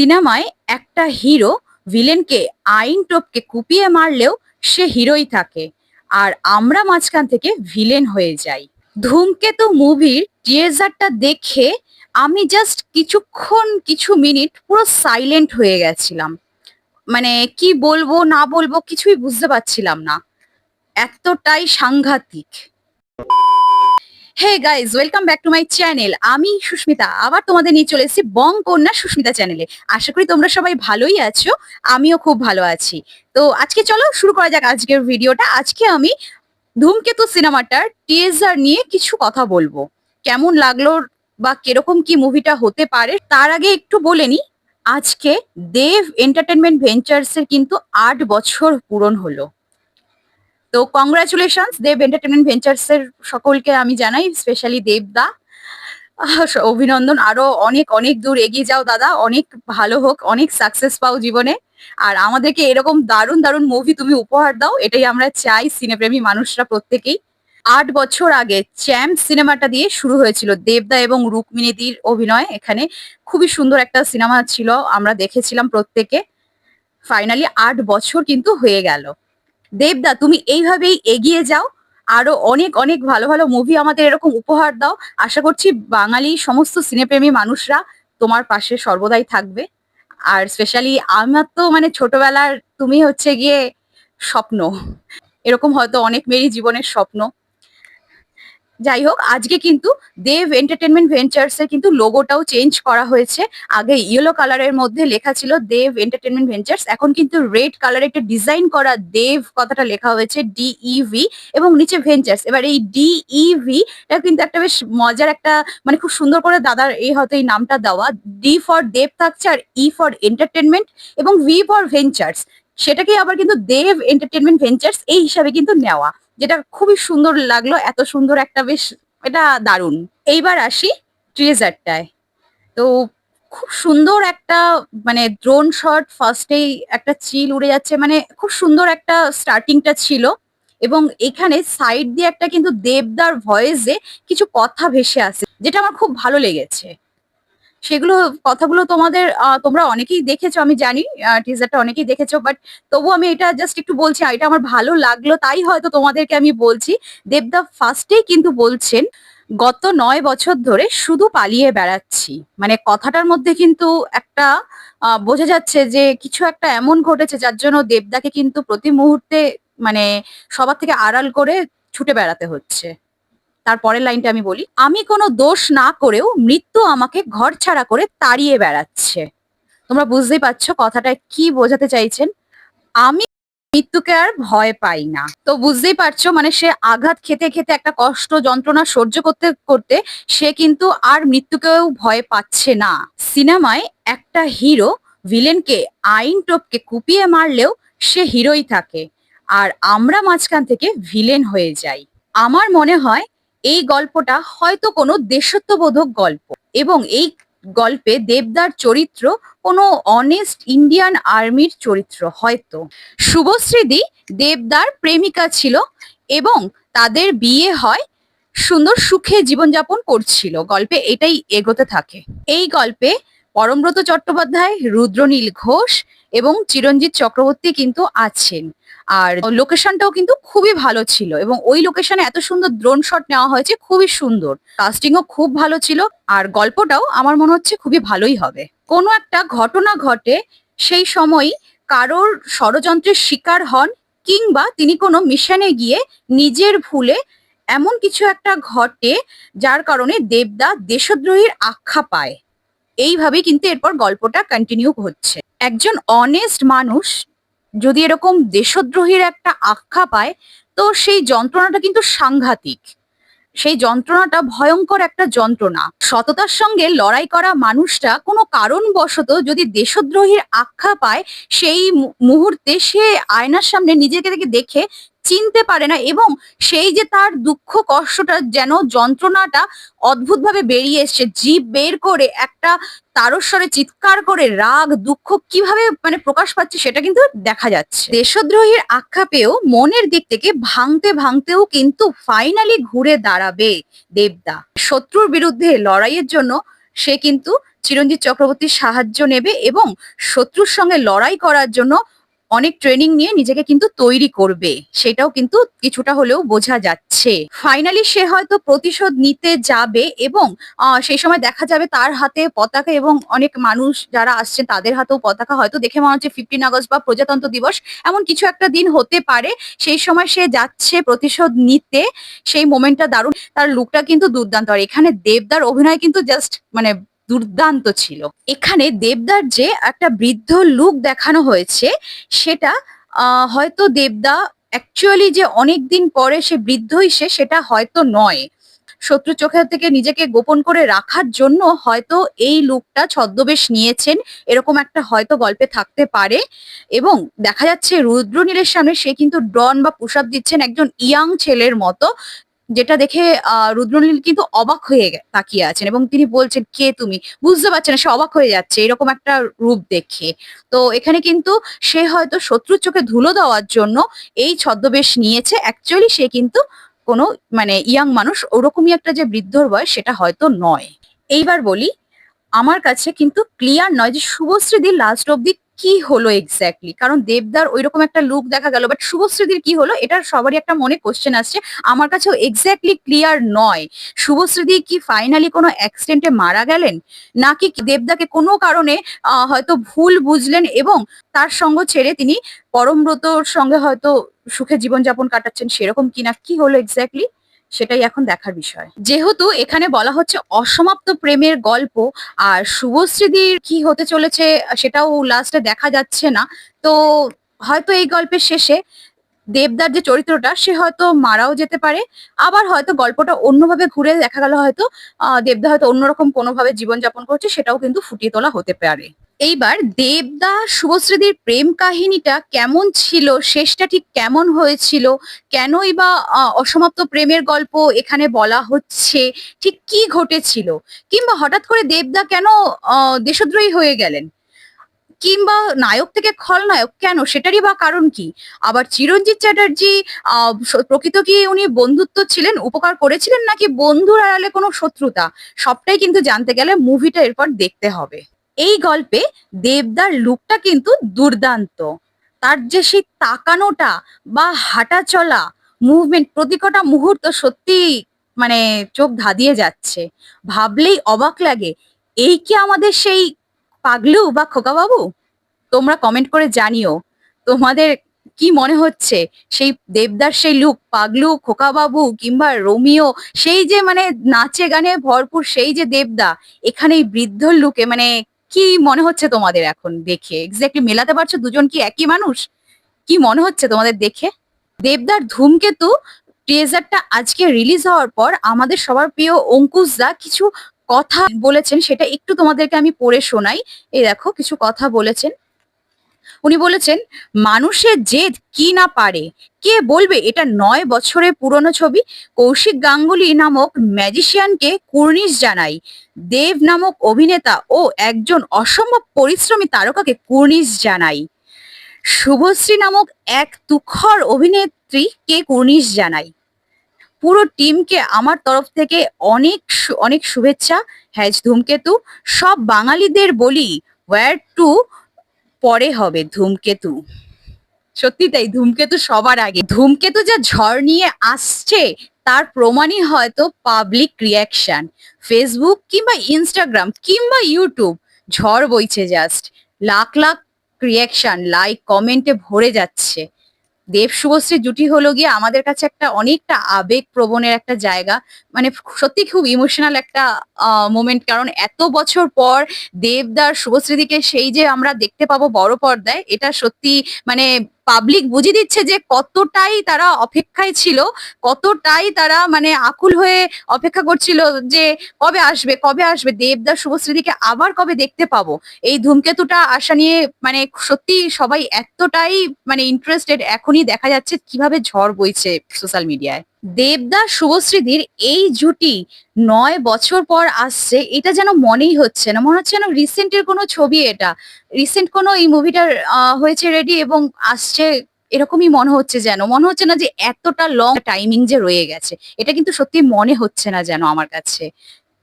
সিনেমায় একটা হিরো ভিলেনকে আইন টোপকে কুপিয়ে মারলেও সে হিরোই থাকে। আর আমরা মাঝখান থেকে ভিলেন হয়ে যাই। ধূমকেতু মুভির টিয়েজারটা দেখে আমি জাস্ট কিছুক্ষণ, কিছু মিনিট পুরো সাইলেন্ট হয়ে গেছিলাম। মানে কি বলব, না বলব কিছুই বুঝতে পারছিলাম না। এতটাই সাংঘাতিক। Hey guys welcome back to my channel আমি সুস্মিতা, আবার তোমাদের নিয়ে চলে এসেছি বং কন্যা সুস্মিতা চ্যানেলে আশা করি তোমরা সবাই ভালোই আছো, আমিও খুব ভালো আছি। তো আজকে চলো শুরু করা যাক আজকের ভিডিওটা। আজকে আমি ধূমকেতু সিনেমাটার টিজার নিয়ে কিছু কথা বলব। কেমন লাগল বা কীরকম কি মুভিটা হতে পারে, তার আগে একটু বলে নি, আজকে দেব এন্টারটেনমেন্ট ভেঞ্চার্স এর কিন্তু আট বছর পূরণ হলো। তো কংগ্রাচুলেশনস দেব এন্টারটেনমেন্ট ভেঞ্চার্স এর সকলকে আমি জানাই স্পেশালি দেবদা অভিনন্দন। আরও অনেক অনেক দূর এগিয়ে যাও দাদা। অনেক ভালো হোক, অনেক সাকসেস পাও জীবনে। আর আমাদেরকে এরকম দারুণ দারুণ মুভি তুমি উপহার দাও, এটাই আমরা চাই সিনেপ্রেমী মানুষরা প্রত্যেকেই। আট বছর আগে চ্যাম্প সিনেমাটা দিয়ে শুরু হয়েছিল দেবদা এবং রুক্মিণীদির অভিনয়। এখানে খুবই সুন্দর একটা সিনেমা ছিল, আমরা দেখেছিলাম প্রত্যেকে। ফাইনালি আট বছর কিন্তু হয়ে গেল। দেবদা, তুমি এইভাবেই এগিয়ে যাও। আরও অনেক অনেক ভালো ভালো মুভি আমাদের এরকম উপহার দাও। আশা করছি বাঙালি সমস্ত সিনেপ্রেমী মানুষরা তোমার পাশে সর্বদাই থাকবে। আর স্পেশালি আমার তো মানে ছোটবেলার তুমি হচ্ছে গিয়ে স্বপ্ন। এরকম হয়তো অনেক মেয়েরই জীবনের স্বপ্ন। যাই হোক আজকে কিন্তু দেব এন্টারটেনমেন্ট ভেঞ্চার্স এর কিন্তু লোগোটাও চেঞ্জ করা হয়েছে। আগে ইয়েলো কালারের মধ্যে লেখা ছিল দেব এন্টারটেনমেন্ট ভেঞ্চার্স এখন কিন্তু রেড কালারে একটা ডিজাইন করা দেব কথাটা লেখা হয়েছে ডিইভি এবং নিচে ভেঞ্চার্স এবার এই ডিইভি এটা কিন্তু একটা বেশ মজার একটা মানে খুব সুন্দর করে দাদার এই হয়তো এই নামটা দেওয়া। ডি ফর দেব থাকছে আর ই ফর এন্টারটেনমেন্ট এবং ভি ফর ভেঞ্চার্স সেটাকে আবার কিন্তু দেব এন্টারটেনমেন্ট ভেঞ্চার্স এই হিসাবে কিন্তু নেওয়া। যেটা খুবই সুন্দর লাগল, এত সুন্দর একটা বেশ, এটা দারুণ। এইবার আসি ট্রেজারটায় তো খুব সুন্দর একটা মানে ড্রোন শট ফার্স্টেই একটা চিল উড়ে যাচ্ছে মানে খুব সুন্দর একটা স্টার্টিংটা ছিল। এবং এখানে সাইড দিয়ে একটা কিন্তু দেবদার ভয়েসে কিছু কথা ভেসে আসে, যেটা আমার খুব ভালো লেগেছে। সেগুলো কথাগুলো তোমাদের তোমরা অনেকেই দেখেছ, আমি জানি টিজারটা অনেকেই দেখেছ বাট তবু আমি এটা জাস্ট একটু বলছি এটা আমার ভালো লাগল, তাই হয়তো তোমাদেরকে আমি বলছি দেবদা ফার্স্টেই কিন্তু বলছেন, গত নয় বছর ধরে শুধু পালিয়ে বেড়াচ্ছি। মানে কথাটার মধ্যে কিন্তু একটা বোঝা যাচ্ছে যে কিছু একটা এমন ঘটেছে, যার জন্য দেবদাকে কিন্তু প্রতি মুহূর্তে মানে সবার থেকে আড়াল করে ছুটে বেড়াতে হচ্ছে। তার পরের লাইনটা আমি বলি, আমি কোনো দোষ না করেও মৃত্যু আমাকে ঘর ছাড়া করে তাড়িয়ে বেড়াচ্ছে। তোমরা বুঝতেই পারছ কথাটা কি বোঝাতে চাইছেন? আমি মৃত্যুকে আর ভয় পাই না। তো বুঝতেই পারছ মানে সে আঘাত খেতে খেতে একটা কষ্ট যন্ত্রণা সহ্য করতে করতে সে কিন্তু আর মৃত্যুকেও ভয় পাচ্ছে না। সিনেমায় একটা হিরো ভিলেনকে আইন টোপকে কুপিয়ে মারলেও সে হিরোই থাকে, আর আমরা মাঝখান থেকে ভিলেন হয়ে যাই। আমার মনে হয় এই গল্পটা হয়তো কোনো দেশত্ববোধক গল্প। এবং এই গল্পে দেবদার চরিত্র কোনো অনেস্ট ইন্ডিয়ান আর্মির চরিত্র হয়তো। শুভশ্রীদি দেবদার প্রেমিকা ছিল এবং তাদের বিয়ে হয় সুন্দর সুখে জীবনযাপন করছিল। গল্পে এটাই এগোতে থাকে। এই গল্পে পরমব্রত চট্টোপাধ্যায়, রুদ্রনীল ঘোষ এবং চিরঞ্জিত চক্রবর্তী কিন্তু আছেন। আর লোকেশনটাও কিন্তু খুবই ভালো ছিল এবং ওই লোকেশনে এত সুন্দর ড্রোন শট নেওয়া হয়েছে, খুবই সুন্দর। কাস্টিংও খুব ভালো ছিল আর গল্পটাও আমার মনে হচ্ছে খুবই ভালোই হবে। কোনো একটা ঘটনা ঘটে, সেই সময় কারোর ষড়যন্ত্রের শিকার হন কিংবা তিনি কোনো মিশনে গিয়ে নিজের ভুলে এমন কিছু একটা ঘটে যার কারণে দেবদা দেশদ্রোহীর আখ্যা পায়। এইভাবেই কিন্তু এরপর গল্পটা কন্টিনিউ হচ্ছে। একজন অনেস্ট মানুষ যদি এরকম দেশদ্রোহীর একটা আখ্যা পায়, তো সেই যন্ত্রণাটা কিন্তু সাংঘাতিক। সেই যন্ত্রণাটা ভয়ঙ্কর একটা যন্ত্রণা। সততার সঙ্গে লড়াই করা মানুষটা কোনো কারণবশত যদি দেশদ্রোহীর আখ্যা পায়, সেই মুহূর্তে সে আয়নার সামনে নিজেকে দেখে চিনতে পারে না এবং সেই যে তার দুঃখ কষ্টটা যেন যন্ত্রণাটা অদ্ভুতভাবে বেরিয়ে এসছে, জীব বের করে একটা তারস্বরে চিৎকার করে রাগ, দুঃখ কীভাবে মানে প্রকাশ পাচ্ছে সেটা কিন্তু দেখা যাচ্ছে। দেশদ্রোহীর আখ্যা পেয়েও মনের দিক থেকে ভাঙতে ভাঙতেও কিন্তু ফাইনালি ঘুরে দাঁড়াবে দেবদা। শত্রুর বিরুদ্ধে লড়াইয়ের জন্য সে কিন্তু চিরঞ্জিত চক্রবর্তীর সাহায্য নেবে এবং শত্রুর সঙ্গে লড়াই করার জন্য অনেক ট্রেনিং নিয়ে নিজেকে কিন্তু তৈরি করবে। সেটাও কিন্তু কিছুটা হলেও বোঝা যাচ্ছে। ফাইনালি সে হয়তো প্রতিশোধ নিতে যাবে এবং সেই সময় দেখা যাবে তার হাতে পতাকা এবং অনেক মানুষ যারা আসছেন তাদের হাতেও পতাকা। হয়তো দেখে মনে হচ্ছে ফিফটিন আগস্ট বা প্রজাতন্ত্র দিবস এমন কিছু একটা দিন হতে পারে। সেই সময় সে যাচ্ছে প্রতিশোধ নিতে। সেই মোমেন্টটা দারুণ। তার লুকটা কিন্তু দুর্দান্ত। আর এখানে দেবদার অভিনয় কিন্তু জাস্ট মানে দুর্দান্ত ছিল। এখানে দেবদার যে একটা বৃদ্ধ লুক দেখানো হয়েছে, সেটা হয়তো দেবদা অ্যাকচুয়ালি যে অনেক দিন পরে সে বৃদ্ধ সে, সেটা হয়তো নয়। শত্রু চোখের থেকে নিজেকে গোপন করে রাখার জন্য হয়তো এই লুকটা ছদ্মবেশ নিয়েছেন, এরকম একটা হয়তো গল্পে থাকতে পারে। এবং দেখা যাচ্ছে রুদ্রনীলের সামনে সে কিন্তু ডন বা পুশ দিচ্ছেন একজন ইয়াং ছেলের মতো যেটা দেখে রুদ্রনীল কিন্তু অবাক হয়ে তাকিয়ে আছেন এবং তিনি বলছেন, কে তুমি? বুঝতে পারছেন না, সে অবাক হয়ে যাচ্ছে, এরকম একটা রূপ দেখে। তো এখানে কিন্তু সে হয়তো শত্রুর চোখে ধুলো দেওয়ার জন্য এই ছদ্মবেশ নিয়েছে। অ্যাকচুয়ালি সে কিন্তু কোনো মানে ইয়াং মানুষ, ওরকমই একটা যে বৃদ্ধর বয়স, সেটা হয়তো নয়। এইবার বলি, আমার কাছে কিন্তু ক্লিয়ার নয় যে শুভশ্রীদির লাস্ট অব্দি কি হলো এক্স্যাক্টলি কারণ দেবদার ওইরকম একটা লুক দেখা গেল বাট শুভশ্রীদির কি হলো? এটা সবারই একটা মনে কোশ্চেন আসছে। আমার কাছেও এক্স্যাক্টলি ক্লিয়ার নয়। শুভশ্রীদি কি ফাইনালি কোনো অ্যাক্সিডেন্টে মারা গেলেন? নাকি দেবদাকে কোনো কারণে হয়তো ভুল বুঝলেন এবং তার সঙ্গ ছেড়ে তিনি পরমব্রতর সঙ্গে হয়তো সুখে জীবনযাপন কাটাচ্ছেন সেরকম কিনা? কি হলো এক্স্যাক্টলি সেটাই এখন দেখার বিষয়। যেহেতু এখানে বলা হচ্ছে অসমাপ্ত প্রেমের গল্প আর শুভশ্রীদির কি হতে চলেছে সেটাও লাস্টে দেখা যাচ্ছে না। তো হয়তো এই গল্পের শেষে দেবদার যে চরিত্রটা সে হয়তো মারাও যেতে পারে। আবার হয়তো গল্পটা অন্যভাবে ঘুরে দেখা গেল হয়তো আহ, দেবদা হয়তো অন্যরকম কোনোভাবে জীবনযাপন করছে সেটাও কিন্তু ফুটিয়ে তোলা হতে পারে। এইবার দেবদা শুভশ্রীদের প্রেম কাহিনীটা কেমন ছিল? শেষটা ঠিক কেমন হয়েছিল? কেনই বা অসমাপ্ত প্রেমের গল্প এখানে বলা হচ্ছে? ঠিক কি ঘটেছিল? কিংবা হঠাৎ করে দেবদা কেন দেশদ্রোহী হয়ে গেলেন? কিংবা নায়ক থেকে খলনায়ক কেন? সেটারই বা কারণ কি? আবার চিরঞ্জিত চ্যাটার্জি প্রকৃত কি উনি বন্ধুত্ব ছিলেন? উপকার করেছিলেন? নাকি বন্ধুর আড়ালে কোনো শত্রুতা? সবটাই কিন্তু জানতে গেলে মুভিটা এরপর দেখতে হবে। এই গল্পে দেবদার লুকটা কিন্তু দুর্দান্ত। তার যে সেই তাকানোটা বা হাঁটা চলা মুভমেন্ট প্রতিকটা মুহূর্ত সত্যি মানে চোখ ধাঁধিয়ে যাচ্ছে। ভাবলেই অবাক লাগে, এই কি আমাদের সেই পাগলু বা খোকাবাবু? তোমরা কমেন্ট করে জানিও। তোমাদের কি মনে হচ্ছে? সেই দেবদার সেই লুক, পাগলু, খোকাবাবু কিংবা রোমিও, সেই যে মানে নাচে গানে ভরপুর সেই যে দেবদা, এখানে এই বৃদ্ধ লুকে মানে কি মনে হচ্ছে তোমাদের এখন দেখে? এক্স্যাক্টলি মেলাতে পারছ দুজন কি একই মানুষ? কি মনে হচ্ছে তোমাদের দেখে? দেবদার ধূমকেতু ট্রেজারটা আজকে রিলিজ হওয়ার পর আমাদের সবার প্রিয় অঙ্কুশ দা কিছু কথা বলেছেন, সেটা একটু তোমাদেরকে আমি পড়ে শোনাই। এই দেখো, কিছু কথা বলেছেন। উনি বলেছেন, মানুষের জেদ কি না পারে? কে বলবে? এটা নয় বছরের পুরনো ছবি। কৌশিক গাঙ্গুলি নামক ম্যাজিশিয়ানকে কুর্নিশ জানাই। দেব নামক অভিনেতা ও একজন অসম্ভব পরিশ্রমী তারকাকে কুর্নিশ জানাই। শুভশ্রী নামক এক তুখর অভিনেত্রীকে কুর্নিশ জানাই। পুরো টিমকে আমার তরফ থেকে অনেক অনেক শুভেচ্ছা হ্যাজ ধূমকেতু সব বাঙালিদের বলি ওয়ার টু পরে হবে ধূমকেতু। সত্যি তাই, ধূমকেতু সবার আগে। ধূমকেতু যা ঝড় নিয়ে আসছে, তার প্রমাণই হয়তো পাবলিক রিয়াকশন ফেসবুক কিংবা ইনস্টাগ্রাম কিংবা ইউটিউব ঝড় বইছে just lakh lakh reaction like কমেন্টে ভরে যাচ্ছে। দেব শুভশ্রী জুটি হলো গিয়ে আমাদের কাছে একটা অনেকটা আবেগ প্রবণের একটা জায়গা। মানে সত্যি খুব ইমোশনাল একটা মোমেন্ট কারণ এত বছর পর দেবদার শুভশ্রীদিকে সেই যে আমরা দেখতে পাবো বড় পর্দায়, এটা সত্যি মানে পাবলিক বুঝিয়ে দিচ্ছে যে কতটাই তারা অপেক্ষায় ছিল, কতটাই তারা মানে আকুল হয়ে অপেক্ষা করছিল যে কবে আসবে কবে আসবে দেবদার শুভশ্রীদিকে আবার কবে দেখতে পাবো? এই ধূমকেতুটা আশা নিয়ে মানে সত্যি সবাই এতটাই মানে ইন্টারেস্টেড এখনই দেখা যাচ্ছে কীভাবে ঝড় বইছে সোশ্যাল মিডিয়ায় দেবদাস শুভশ্রীদির এই জুটি নয় বছর পর আসছে, এটা যেন মনেই হচ্ছে না, মনে হচ্ছে যেন রিসেন্টের কোনো ছবি এটা। রিসেন্ট কোনো এই মুভিটার হয়েছে রেডি এবং আসছে, এরকমই মনে হচ্ছে যেন। মনে হচ্ছে না যে এতটা লং টাইমিং যে রয়ে গেছে। এটা কিন্তু সত্যি মনে হচ্ছে না যেন আমার কাছে।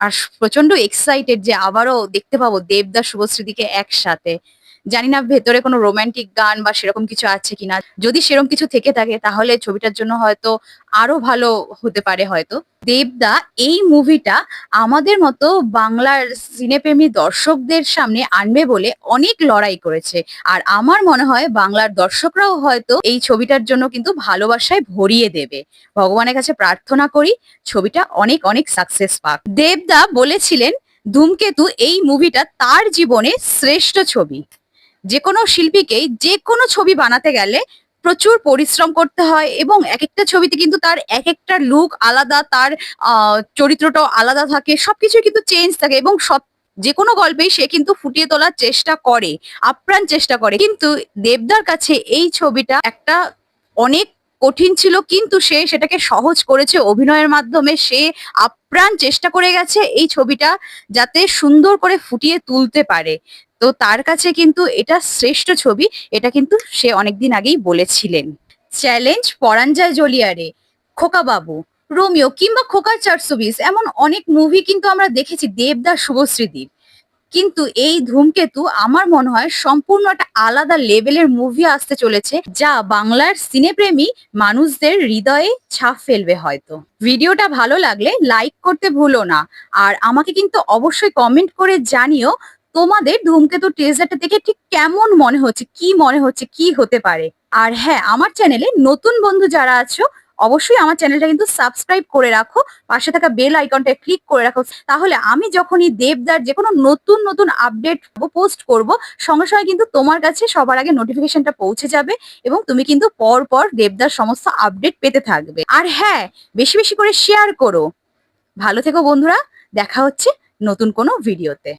আর প্রচণ্ড এক্সাইটেড যে আবারও দেখতে পাবো দেবদাস শুভশ্রীদিকে একসাথে। জানি না ভেতরে কোনো রোমান্টিক গান বা সেরকম কিছু আছে কিনা। যদি সেরকম কিছু থেকে থাকে, তাহলে ছবিটার জন্য হয়তো আরও ভালো হতে পারে হয়তো। দেবদা, এই মুভিটা আমাদের মতো বাংলার সিনেপ্রেমী দর্শকদের সামনে আনবে বলে অনেক লড়াই করেছে। আর আমার মনে হয় বাংলার দর্শকরাও হয়তো এই ছবিটার জন্য কিন্তু ভালোবাসায় ভরিয়ে দেবে। ভগবানের কাছে প্রার্থনা করি, ছবিটা অনেক অনেক সাকসেস পাক। দেবদা বলেছিলেন, ধূমকেতু এই মুভিটা তার জীবনে শ্রেষ্ঠ ছবি। যে কোনো শিল্পীকেই যে কোনো ছবি বানাতে গেলে প্রচুর পরিশ্রম করতে হয় এবং এক একটা ছবিতে কিন্তু তার এক একটা লুক আলাদা, তার চরিত্রটাও আলাদা থাকে সবকিছু কিন্তু চেঞ্জ থাকে এবং সব যে কোনো গল্পেই সে কিন্তু ফুটিয়ে তোলার চেষ্টা করে, আপ্রাণ চেষ্টা করে। কিন্তু দেবদার কাছে এই ছবিটা একটা অনেক কঠিন ছিল, কিন্তু সে সেটাকে সহজ করেছে অভিনয়ের মাধ্যমে। সে আপ্রাণ চেষ্টা করে গেছে এই ছবিটা যাতে সুন্দর করে ফুটিয়ে তুলতে পারে। তো তার কাছে কিন্তু এটা শ্রেষ্ঠ ছবি, এটা কিন্তু সে অনেকদিন আগেই বলেছিলেন। চ্যালেঞ্জ পরাঞ্জয় জলিয়ারে, খোকা বাবু, রোমিও কিংবা খোকার চারশো বিশ এমন অনেক মুভি কিন্তু আমরা দেখেছি দেবদাস শুভশ্রীদির কিন্তু এই ধূমকেতু আমার মনে হয় সম্পূর্ণ একটা আলাদা লেভেলের মুভি আসতে চলেছে, যা বাংলার সিনেপ্রেমী মানুষদের হৃদয়ে ছাপ ফেলবে হয়তো। ভিডিওটা ভালো লাগলে লাইক করতে ভুলো না, আর আমাকে কিন্তু অবশ্যই কমেন্ট করে জানিও তোমাদের ধূমকেতু ট্রেজারটা দেখে ঠিক কেমন মনে হচ্ছে? কি মনে হচ্ছে? কি হতে পারে? আর হ্যাঁ আমার চ্যানেলে নতুন বন্ধু যারা আছো, অবশ্যই আমার চ্যানেলটা কিন্তু সাবস্ক্রাইব করে রাখো, পাশে থাকা বেল আইকনটা ক্লিক করে রাখো। তাহলে আমি যখনই দেবদার যে কোনো নতুন নতুন আপডেট পোস্ট করব, সঙ্গে সঙ্গে কিন্তু তোমার কাছে সবার আগে নোটিফিকেশনটা পৌঁছে যাবে এবং তুমি কিন্তু পর পর দেবদার সমস্ত আপডেট পেতে থাকবে। আর হ্যাঁ বেশি বেশি করে শেয়ার করো। ভালো থেকো বন্ধুরা, দেখা হচ্ছে নতুন কোনো ভিডিওতে।